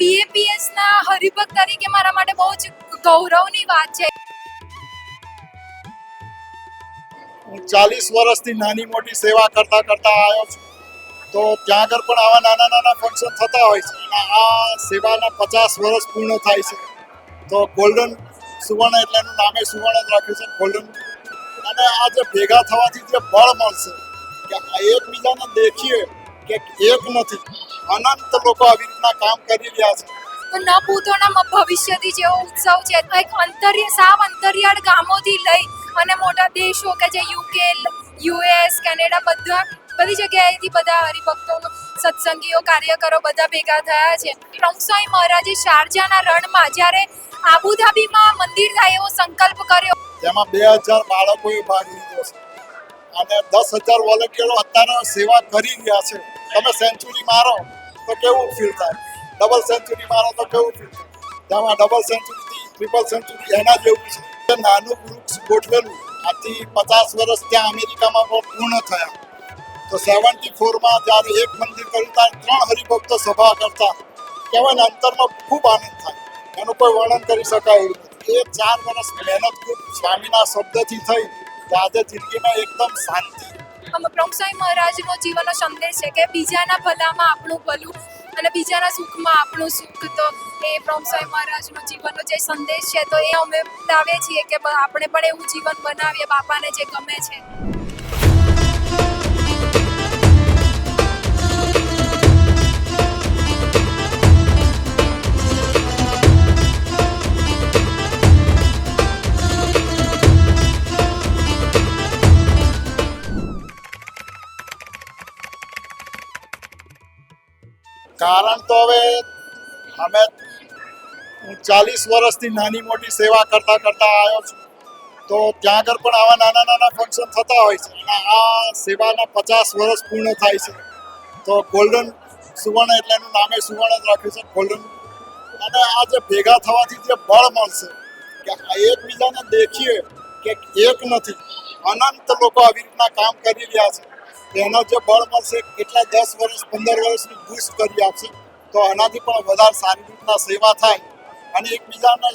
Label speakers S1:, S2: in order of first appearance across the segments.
S1: BAPS ના હરિભક્ત તરીકે મારા માટે બહુ જ ગૌરવની વાત છે.
S2: હું ચાલીસ વર્ષથી નાની મોટી સેવા કરતા કરતા આવ્યો છું. તો ત્યાં આગળ પણ આવા નાના નાના ફંક્શન થતા હોય છે. અને આ સેવાના પચાસ વર્ષ પૂર્ણ થાય છે. તો ગોલ્ડન સુવર્ણ એટલે એનું નામે સુવર્ણ જ રાખ્યું છે ગોલ્ડન અને આ જે ભેગા થવાથી જે બળ મળશે, કે એકબીજાને દેખીએ કે એક નથી. અનંત લોકો આવી રીતના કામ કરી રહ્યા છે.
S1: તો ન ભૂતોના ભવિષ્યથી જેવો ઉત્સવ છે એક અંતરિય સાવ અંતરિયાળ ગામોથી લઈ અને મોટા દેશો કે જે યુકે યુએસ કેનેડા બધા બધી જગ્યાએથી બધા હરિભક્તો સત્સંગીઓ કાર્યકરો બધા ભેગા થયા છે. પ્રમસાઈ મહારાજે શારજાના રણમાં જ્યારે આબુધાબીમાં મંદિર થાય એવો સંકલ્પ કર્યો.
S2: જેમાં બે હજાર બાળકોએ ભાગ લીધો છે. અને દસ હજાર વોલેન્ટિયરો અત્યારે સેવા કરી રહ્યા છે. તમે સેન્ચુરી મારો, તો કેવું ફીલ થાય? ડબલ સેન્ચુરી મારો, તો કેવું ફીલ થાય? જેમાં ડબલ સેન્ચુરી ટ્રિપલ સેન્ચુરી એના જેવું છે. નાનું વૃક્ષ ગોઠવેલું, આથી પચાસ વર્ષ ત્યાં અમેરિકામાં પણ પૂર્ણ થયા. તો સેવન્ટી ફોરમાં જ્યારે એક મંદિર કર્યું, ત્યારે ત્રણ હરિભક્તો સભા કરતા. કહેવાય અંતરમાં ખૂબ આનંદ થાય. એનું કોઈ વર્ણન કરી શકાય એવું એ ચાર વર્ષ મહેનત ખૂબ સ્વામીના શબ્દથી થઈ, તો આજે જિંદગીમાં એકદમ શાંતિ
S1: પ્રમસાઈ મહારાજનો જીવનનો સંદેશ છે કે બીજાના ભલામાં આપણું ભલું અને બીજાના સુખમાં આપણું સુખ, તો એ પ્રમસાઈ મહારાજનો જીવનનો જે સંદેશ છે, તો એ અમે બતાવીએ છીએ કે આપણે પણ એવું જીવન બનાવીએ, બાપાને જે ગમે છે.
S2: કારણ તો હવે અમે હું ચાલીસ વર્ષથી નાની મોટી સેવા કરતા કરતા આવ્યો છું. તો ત્યાં આગળ પણ આવા નાના નાના ફંક્શન થતા હોય છે. અને આ સેવાના પચાસ વર્ષ પૂર્ણ થાય છે. તો ગોલ્ડન સુવર્ણ એટલે એનું નામે સુવર્ણ જ રાખ્યું છે ગોલ્ડન અને આ જે ભેગા થવાથી જે બળ મળશે, કે એકબીજાને દેખીએ કે એક નથી. અનંત લોકો આવી રીતના કામ કરી રહ્યા છે. તો એનો જે બળ મળશે, કેટલા દસ વર્ષ, પંદર વર્ષની બુસ્ટ કરી આપશે, તો આનાથી પણ વધારે સારી રીતના સેવા થાય અને એકબીજાને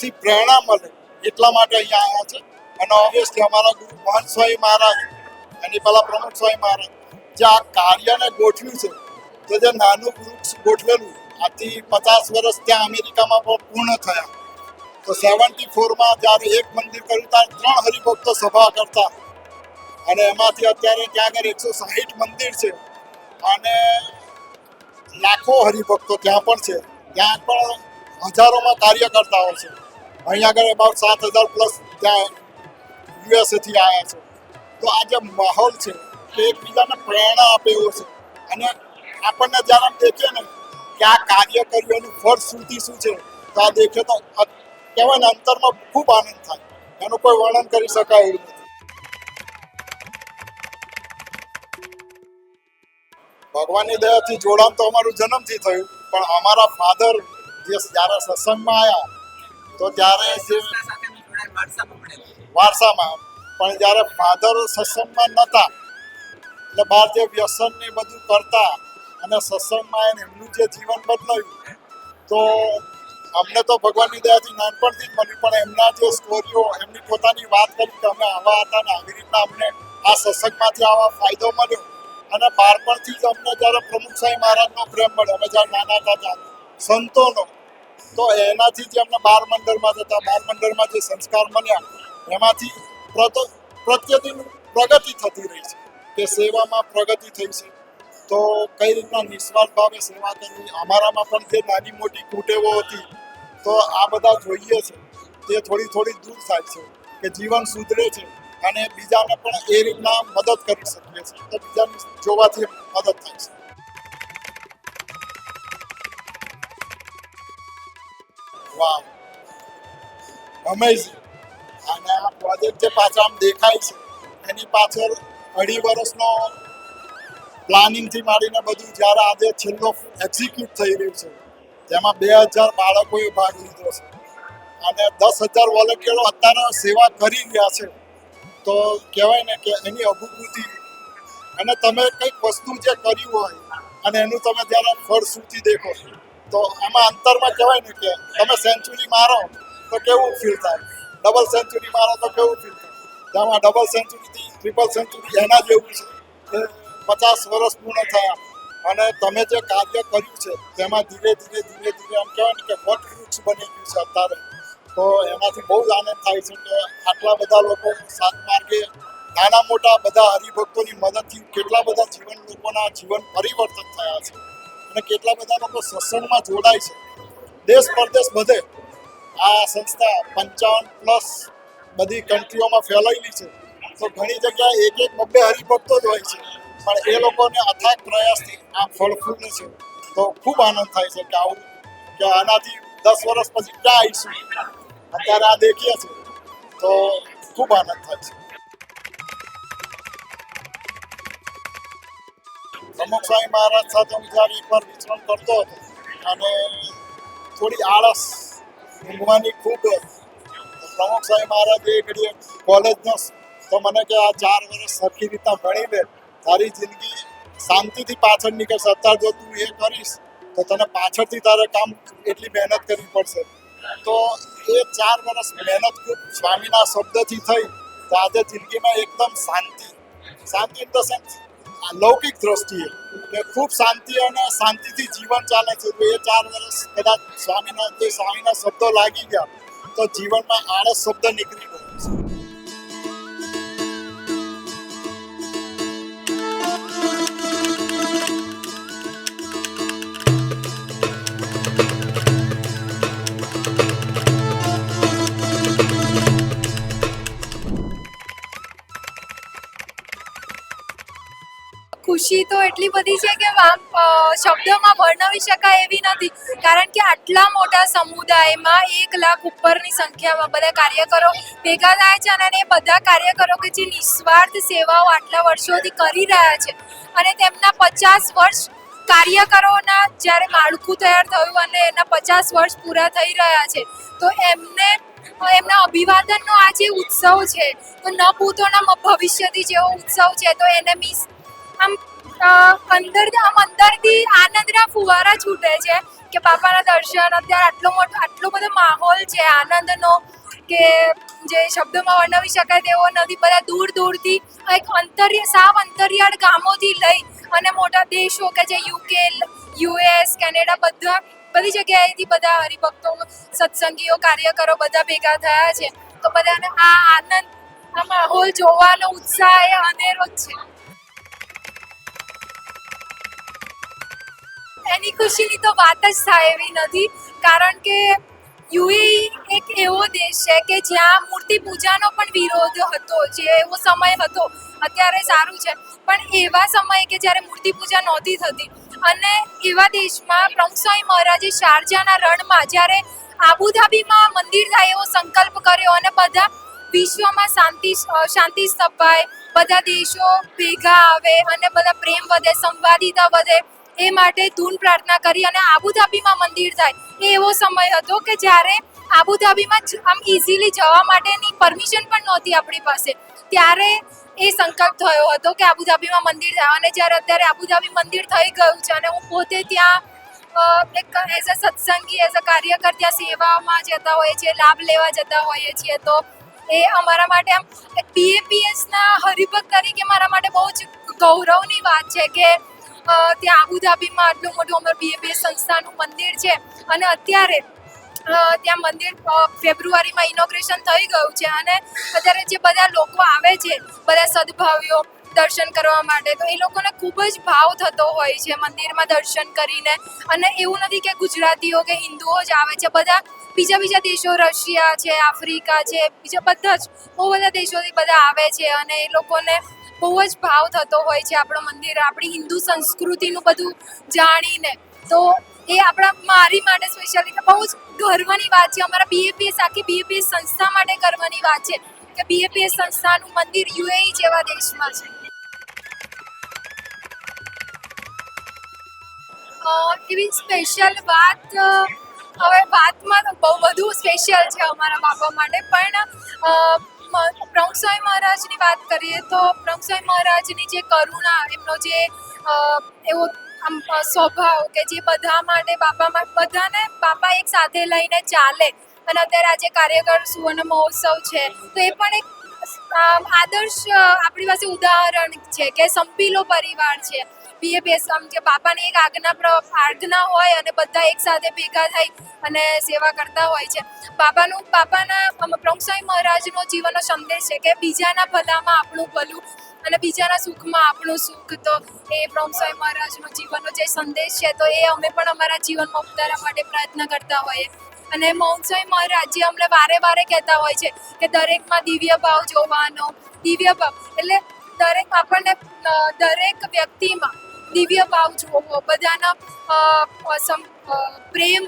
S2: થી પ્રેરણા મળે એટલા માટે અહીંયા આવ્યા છે. અને ઓબ્વિયસલી અમારા ગુરુ મહંત સ્વામી મહારાજ અને પેલા પ્રમુખ સ્વામી મહારાજ જે આ કાર્યને ગોઠવ્યું છે, તો જે નાનું વૃક્ષ ગોઠવેલું, આથી પચાસ વર્ષ ત્યાં અમેરિકામાં પણ પૂર્ણ થયા. તો સેવન્ટી ફોરમાં જ્યારે એક મંદિર કર્યું ત્રણ હરિભક્તો સભા કરતા. અને એમાંથી અત્યારે ત્યાં આગળ એકસો સાહીઠ મંદિર છે. અને લાખો હરિભક્તો ત્યાં પણ છે. ત્યાં પણ હજારોમાં કાર્ય કરતા હોય છે. અહીંયા આગળ અબાઉટ સાત હજાર પ્લસ ત્યાં યુએસએથી આવ્યા છે. તો આ જે માહોલ છે તે એકબીજાને પ્રેરણા આપે એવો છે. અને આપણને જ્યારે દેખીએ ને કે આ કાર્ય કર્યું એનું ફળ શ્રુતિ શું છે, તો આ દેખે તો કહેવાય ને અંતરમાં ખૂબ આનંદ થાય. એનું કોઈ વર્ણન કરી શકાય એવું નથી. ભગવાનની દયાથી જોડાણ તો અમારું જન્મથી થયું, પણ અમારા ફાધર જે જ્યારે સત્સંગમાં આવ્યા તો ત્યારે જે વારસામાં, પણ જ્યારે ફાધર સત્સંગમાં નહોતા એટલે બહાર જે વ્યસન ને બધું કરતા અને સત્સંગમાં એમનું જે જીવન બદલાયું, તો અમને તો ભગવાનની દયાથી નાનપણથી જ મળ્યું, પણ એમના જે સ્ટોરીઓ, એમની પોતાની વાત કરી કે અમે આવા હતા ને આવી રીતના અમને આ સત્સંગમાંથી આવા ફાયદો મળ્યો અને બાળપણથી જ અમને જ્યારે પ્રમુખ સાંઈ મહારાજનો પ્રેમ મળ્યો, અમે જ્યારે નાના હતા ત્યાં સંતોનો, તો એનાથી જે અમને બાર મંડળમાં જતા બાર મંડળમાં જે સંસ્કાર મળ્યા એમાંથી પ્રત- પ્રત્યેદિન પ્રગતિ થતી રહી છે કે સેવામાં પ્રગતિ થઈ છે. તો કઈ રીતના નિસ્વાર્થ ભાવે સેવા કરવી? અમારામાં પણ જે નાની મોટી કુટેવો હતી, તો આ બધા જોઈએ છે. તે થોડી થોડી દૂર થાય છે કે જીવન સુધરે છે. અને બીજાને પણ એ રીતના મદદ કરી શકીએ છીએ. તો બીજાને જોવાથી મદદ થાય છે. વાવ અમેઝિંગ અને આ પ્રોજેક્ટ જે પાછળ આમ દેખાય છે, એની પાછળ અઢી વર્ષનો પ્લાનિંગથી માંડીને બધું જ્યારે આજે છેલ્લો એક્ઝિક્યુટ થઈ રહ્યું છે, જેમાં બે હજાર બાળકોએ ભાગ લીધો છે. અને દસ હજાર વોલેન્ટિયરો અત્યારે સેવા કરી રહ્યા છે. તો કહેવાય ને કે એની અભૂભૂતિ અને તમે કંઈક વસ્તુ જે કર્યું હોય, અને એનું તમે જ્યારે ફળ સુધી દેખો, તો આમાં અંતરમાં કહેવાય ને કે તમે સેન્ચુરી મારો, તો કેવું ફીલ થાય? ડબલ સેન્ચુરી મારો, તો કેવું ફીલ થાય? તેમાં ડબલ સેન્ચુરીથી ટ્રિપલ સેન્ચુરી એના જેવું છે. કે પચાસ વર્ષ પૂર્ણ થયા, અને તમે જે કાર્ય કર્યું છે, તેમાં ધીરે ધીરે ધીરે ધીરે આમ કહેવાય ને કે વટ વૃક્ષ બની ગયું છે અત્યારે. તો એમાંથી બહુ જ આનંદ થાય છે કે આટલા બધા લોકો સન્માર્ગે નાના મોટા બધા હરિભક્તોની મદદથી કેટલા બધા જીવન લોકોના જીવન પરિવર્તન થયા છે અને કેટલા બધા લોકો સત્સંગમાં જોડાય છે. દેશ પરદેશ બધે આ સંસ્થા પંચાવન પ્લસ બધી કન્ટ્રીઓમાં ફેલાયેલી છે. તો ઘણી જગ્યાએ એક એક બબ્બે હરિભક્તો જ હોય છે. પણ એ લોકોને અથાગ પ્રયાસથી આ ફળ છે. તો ખૂબ આનંદ થાય છે કે આવું, કે આનાથી દસ વર્ષ પછી ક્યાં આવીશું? અત્યારે આ દેખીએ છીએ. તો ખૂબ આનંદ થાય છે. પ્રમુખ સ્વામી મહારાજ સાથે હું જ્યારે એકવાર વિચરણ કરતો હતો, અને થોડી આળસ ઊંઘવાની ખૂબ પ્રમુખ સ્વામી મહારાજે એ ઘડીએ કોલેજનો તો મને કે આ ચાર વર્ષ સરખી રીતના ભણી લે. તારી જિંદગી શાંતિથી પાછળ નીકળશે. અત્યારે જો તું એ કરીશ, તો તને પાછળથી તારે કામ એટલી મહેનત કરવી પડશે. તો એ ચાર વર્ષ મહેનત ખૂબ સ્વામીના શબ્દથી થઈ તો આજે જિંદગીમાં એકદમ શાંતિ. શાંતિ ઇન ધ સેન્સ લૌકિક દ્રષ્ટિએ કે ખૂબ શાંતિ અને શાંતિથી જીવન ચાલે છે. તો એ ચાર વર્ષ કદાચ સ્વામીના જે સ્વામીના શબ્દો લાગી ગયા, તો જીવનમાં આળસ શબ્દ નીકળી ગયો. છે
S1: ખુશી તો એટલી બધી છે કે શબ્દોમાં વર્ણવી શકાય એવી નથી. કારણ કે આટલા મોટા સમુદાયમાં એક લાખ ઉપરની સંખ્યામાં બધા કાર્યકરો ભેગા થાય છે અને એ બધા કાર્યકરો કે જે નિસ્વાર્થ સેવાઓ આટલા વર્ષોથી કરી રહ્યા છે અને તેમના પચાસ વર્ષ કાર્યકરોના જ્યારે માળખું તૈયાર થયું અને એના પચાસ વર્ષ પૂરા થઈ રહ્યા છે, તો એમને એમના અભિવાદનનો આ જે ઉત્સવ છે, તો ન ભૂતોના ભવિષ્યથી જેવો ઉત્સવ છે, તો એને મિસ આમ અ, અંદર આમ અંદરથી આનંદના ફુવારા છૂટે છે કે બાપાના દર્શન અત્યારે આટલો મોટો આટલો બધો માહોલ છે આનંદનો કે જે શબ્દોમાં વર્ણવી શકાય તેવો નથી બધા દૂર દૂરથી એક અંતર્ય સાવ અંતરિયાળ ગામોથી લઈ અને મોટા દેશો કે જે યુકે યુએસ કેનેડા બધા બધી જગ્યાએથી બધા હરિભક્તો સત્સંગીઓ કાર્યકરો બધા ભેગા થયા છે. તો બધાને આ આનંદ આ માહોલ જોવાનો ઉત્સાહ એ અનેરો જ છે. એની ખુશીની તો વાત જ થાય એવી નથી. કારણ કે યુએઈ એક એવો દેશ છે કે જ્યાં મૂર્તિ પૂજાનો પણ વિરોધ હતો, જે એવો સમય હતો, અત્યારે સારું છે. પણ એવા સમયે કે જ્યારે મૂર્તિ પૂજા નહોતી થતી અને એવા દેશમાં પ્રમુખ સ્વામી મહારાજે શારજાના રણમાં જ્યારે આબુધાબીમાં મંદિર થાય એવો સંકલ્પ કર્યો અને બધા વિશ્વમાં શાંતિ શાંતિ સ્થપાય, બધા દેશો ભેગા આવે અને બધા પ્રેમ વધે, સંવાદિતા વધે એ માટે ધૂન પ્રાર્થના કરી અને આબુધાબીમાં મંદિર થાય એ એવો સમય હતો કે જ્યારે આબુધાબીમાં આમ ઇઝીલી જવા માટેની પરમિશન પણ નહોતી આપણી પાસે. ત્યારે એ સંકલ્પ થયો હતો કે આબુધાબીમાં મંદિર થાય અને જ્યારે અત્યારે આબુધાબી મંદિર થઈ ગયું છે અને હું પોતે ત્યાં એક as a Satsangi as a કાર્યકર ત્યાં સેવામાં જતા હોઈએ છીએ, લાભ લેવા જતા હોઈએ છીએ, તો એ અમારા માટે આમ બીએપીએસના હરિભક્ત તરીકે મારા માટે બહુ જ ગૌરવની વાત છે કે ત્યાં આબુધાબીમાં આટલું મોટું અમારું બીએપીએસ સંસ્થાનું મંદિર છે. અને અત્યારે ત્યાં મંદિર ફેબ્રુઆરીમાં ઇનોગ્રેશન થઈ ગયું છે. અને અત્યારે જે બધા લોકો આવે છે, બધા સદભાવીઓ દર્શન કરવા માટે, તો એ લોકોને ખૂબ જ ભાવ થતો હોય છે મંદિરમાં દર્શન કરીને. અને એવું નથી કે ગુજરાતીઓ કે હિન્દુઓ જ આવે છે. બધા બીજા બીજા દેશો, રશિયા છે, આફ્રિકા છે, બીજા બધા જ બહુ બધા દેશોથી બધા આવે છે. અને એ લોકોને બહુ જ ભાવ થતો હોય છે આપણો મંદિર, આપણી હિન્દુ સંસ્કૃતિનું બધું જાણીને. તો એ આપણા મારી માટે સ્પેશિયલી બહુ જ ગર્વની વાત છે. અમારા બીએપીએસ આખી બીએપીએસ સંસ્થા માટે ગર્વની વાત છે કે બીએપીએસ સંસ્થાનું મંદિર યુએઈ જેવા દેશમાં છે. એવી સ્પેશિયલ વાત હવે વાતમાં તો બહુ બધું સ્પેશિયલ છે અમારા બાપા માટે. પણ અ, પ્રમુખ સ્વામી મહારાજની વાત કરીએ તો પ્રમુખ સ્વામી મહારાજની જે કરુણા એમનો જે એવો આમ સ્વભાવ કે જે બધા માટે બાપામાં બધાને બાપા એક સાથે લઈને ચાલે. અને અત્યારે આજે કાર્યકર સુવર્ણ મહોત્સવ છે તો એ પણ એક આદર્શ આપણી પાસે ઉદાહરણ છે કે સંપીલો પરિવાર છે. બીએપીએસ આમ કે બાપાની એક આજ્ઞા આજ્ઞા હોય અને બધા એક સાથે ભેગા થઈ અને સેવા કરતા હોય છે. બાપાનું, બાપાના પ્રમુખ સ્વામી મહારાજનો જીવનનો સંદેશ છે કે બીજાના ભલામાં આપણું ભલું અને બીજાના સુખમાં આપણું સુખ. તો એ પ્રમુખ સ્વામી મહારાજનો જીવનનો જે સંદેશ છે, તો એ અમે પણ અમારા જીવનમાં ઉતારવા માટે પ્રયત્ન કરતા હોઈએ. અને મહારાજ જે અમને વારે વારે કહેતા હોય છે કે દરેકમાં દિવ્ય ભાવ જોવાનો, દિવ્ય ભાવ. એટલે દરેક આપણને દરેક વ્યક્તિમાં દિવ્ય ભાવ જોવો, બધાના પ્રેમ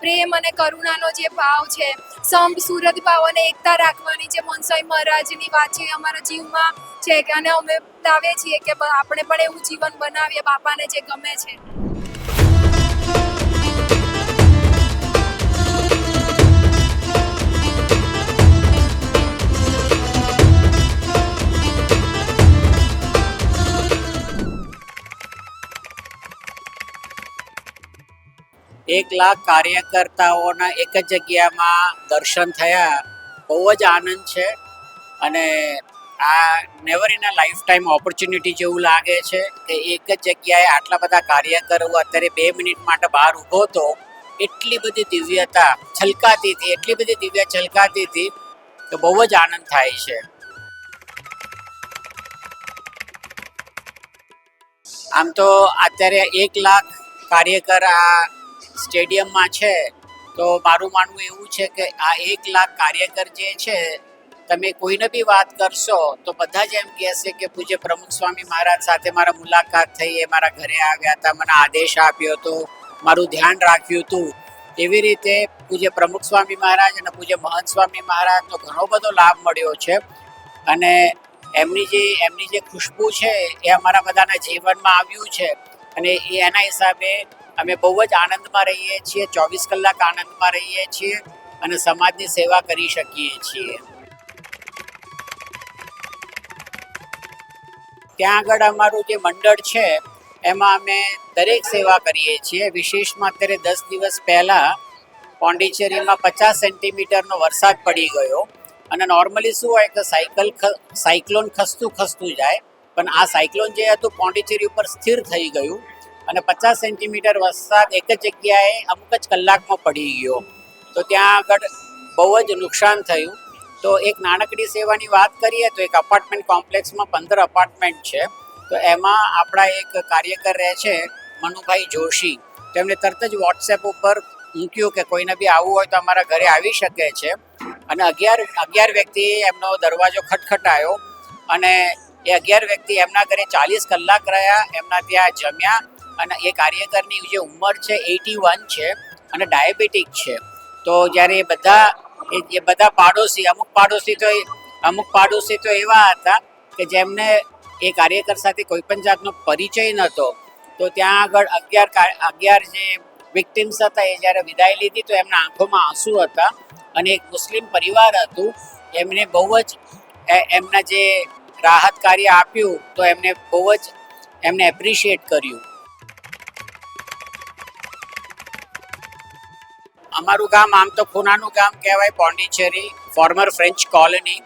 S1: પ્રેમ અને કરુણાનો જે ભાવ છે, સંપ, સુરત ભાવ અને એકતા રાખવાની જે મનસાઈ મહારાજની વાત છે અમારા જીવમાં છે કે અને અમે બતાવીએ છીએ કે આપણે પણ એવું જીવન બનાવીએ, બાપાને જે ગમે છે.
S3: એક લાખ કાર્યકર્તાઓના એક જ જગ્યામાં દર્શન થયા. બહુ જ આનંદ છે અને આ never in a lifetime opportunity જેવું લાગે છે કે એક જ જગ્યાએ આટલા બધા કાર્યકરો અત્યારે બે મિનિટ માટે બહાર ઊભો હતો. એટલી બધી દિવ્યતા છલકાતી હતી, એટલી બધી દિવ્ય છલકાતી હતી કે બહુ જ આનંદ થાય છે. આમ તો અત્યારે એક લાખ કાર્યકર આ સ્ટેડિયમમાં છે, તો મારું માનવું એવું છે કે આ એક લાખ કાર્યકર જે છે, તમે કોઈને બી વાત કરશો, તો બધા જ એમ કહેશે કે પૂજ્ય પ્રમુખ સ્વામી મહારાજ સાથે મારા મુલાકાત થઈ, એ મારા ઘરે આવ્યા હતા, મને આદેશ આપ્યો હતો, મારું ધ્યાન રાખ્યું હતું. એવી રીતે પૂજ્ય પ્રમુખ સ્વામી મહારાજ અને પૂજ્ય મહંત સ્વામી મહારાજનો ઘણો બધો લાભ મળ્યો છે. અને એમની જે એમની જે ખુશ્બુ છે, એ અમારા બધાના જીવનમાં આવ્યું છે. અને એના હિસાબે અમે બહુ જ આનંદમાં રહીએ છીએ, ચોવીસ કલાક આનંદમાં રહીએ છીએ અને સમાજની સેવા કરી શકીએ છીએ. ત્યાં આગળ અમારું જે મંડળ છે, એમાં અમે દરેક સેવા કરીએ છીએ. વિશેષમાં અત્યારે દસ દિવસ પહેલાં પોંડિચેરીમાં પચાસ સેન્ટીમીટરનો વરસાદ પડી ગયો અને નોર્મલી શું હોય કે સાયકલ સાયક્લોન ખસતું ખસતું જાય, પણ આ સાયક્લોન જે હતું, પોંડિચેરી ઉપર સ્થિર થઈ ગયું. અને પચાસ સેન્ટીમીટર વરસાદ એક જ જગ્યાએ અમુક જ કલાકમાં પડી ગયો. તો ત્યાં આગળ બહુ જ નુકસાન થયું. તો એક નાનકડી સેવાની વાત કરીએ તો એક અપાર્ટમેન્ટ કોમ્પ્લેક્સમાં પંદર અપાર્ટમેન્ટ છે. તો એમાં આપણા એક કાર્યકર રહે છે, મનુભાઈ જોશી. તેમણે તરત જ વોટ્સએપ ઉપર મૂક્યું કે કોઈને બી આવવું હોય તો અમારા ઘરે આવી શકે છે. અને અગિયાર અગિયાર વ્યક્તિએ એમનો દરવાજો ખટખટાયો અને એ અગિયાર વ્યક્તિ એમના ઘરે ચાલીસ કલાક રહ્યા, એમના ત્યાં જમ્યા અને એ કાર્યકરની જે ઉંમર છે, એટી વન છે અને ડાયાબિટીક છે. તો જ્યારે એ બધા એ બધા પાડોશી, અમુક પાડોશી તો અમુક પાડોશી તો એવા હતા કે જેમને એ કાર્યકર સાથે કોઈ પણ જાતનો પરિચય નહોતો. તો ત્યાં આગળ અગિયાર અગિયાર જે વિક્ટિમ્સ હતા એ જ્યારે વિદાય લીધી તો એમના આંખોમાં આંસુ હતા. અને એક મુસ્લિમ પરિવાર હતું, એમને બહુ જ એમના જે રાહત કાર્ય આપ્યું તો એમને બહુ જ એમને એપ્રિશિએટ કર્યું. અમારું ગામ આમ તો પૂનાનું ગામ કહેવાય, પોંડિચેરી ફોર્મર ફ્રેન્ચ કોલોની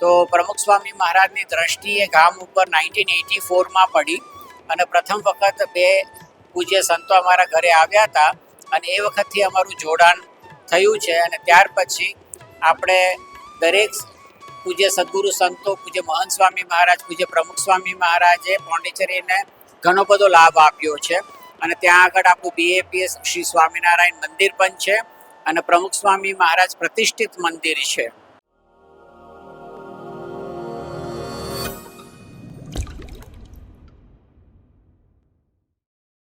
S3: તો પ્રમુખ સ્વામી મહારાજની દ્રષ્ટિએ ગામ ઉપર નાઇન્ટીન એટી ફોરમાં પડી અને પ્રથમ વખત બે પૂજ્ય સંતો અમારા ઘરે આવ્યા હતા અને એ વખતથી અમારું જોડાણ થયું છે અને ત્યાર પછી આપણે દરેક પૂજ્ય સદગુરુ સંતો, પૂજ્ય મહંત સ્વામી મહારાજ, પૂજ્ય પ્રમુખ સ્વામી મહારાજે પોંડિચેરીને ઘણો બધો લાભ આપ્યો છે. અને ત્યાં આગળ આપણું બીએપીએસ શ્રી સ્વામિનારાયણ મંદિર પણ છે. અને પ્રમુખ સ્વામી મહારાજ પ્રતિષ્ઠિત મંદિર છે.